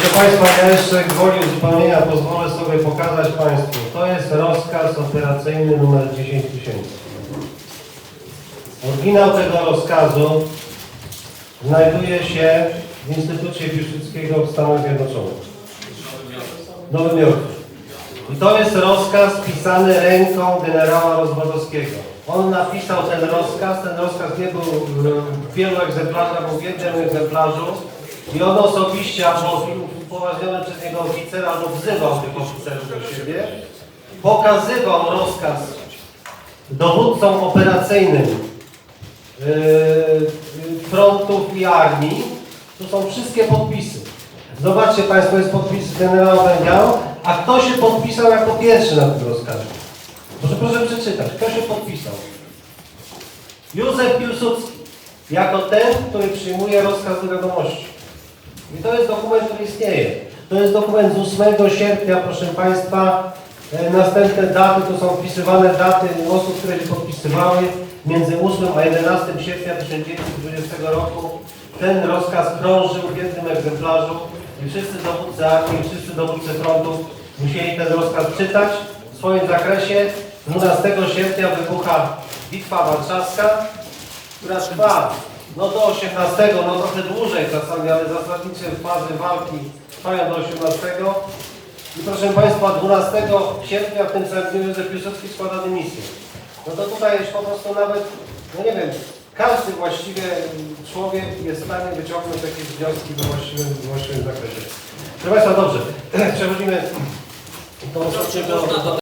Proszę Państwa, ja jeszcze gwoli uzupełnienia pozwolę sobie pokazać Państwu. To jest rozkaz operacyjny numer 10 tysięcy. Oryginał tego rozkazu znajduje się w Instytucie Piłsudskiego w Stanach Zjednoczonych. W Nowym Jorku. I to jest rozkaz pisany ręką generała Rozwadowskiego. On napisał ten rozkaz, ten rozkaz nie był w wielu egzemplarzach, był w jednym egzemplarzu i on osobiście, albo upoważniony przez niego oficer, albo wzywał tych oficerów do siebie, pokazywał rozkaz dowódcom operacyjnym yy, frontów i armii. Tu są wszystkie podpisy. Zobaczcie Państwo, jest podpis generała Węgiał, a kto się podpisał jako pierwszy na tym rozkazie? Proszę, proszę przeczytać, kto się podpisał? Józef Piłsudski, jako ten, który przyjmuje rozkaz do wiadomości. I to jest dokument, który istnieje. To jest dokument z 8 sierpnia, proszę Państwa. E, Następne daty, to są wpisywane daty osób, które się podpisywały między 8 a 11 sierpnia 1920 roku. Ten rozkaz krążył w jednym egzemplarzu i wszyscy dowódcy armii, wszyscy dowódcy frontów musieli ten rozkaz czytać w swoim zakresie. 12 sierpnia wybucha Bitwa Warszawska, która trwa no do 18, no trochę dłużej czasami, ale zasadnicze fazy walki trwają do 18. I proszę Państwa, 12 sierpnia w tym samym dniu Józef Piłsudski składa dymisję. No to tutaj już po prostu nawet, no nie wiem, każdy właściwie człowiek jest w stanie wyciągnąć jakieś wnioski we właściwym, właściwym zakresie. Proszę Państwa, dobrze, przechodzimy do.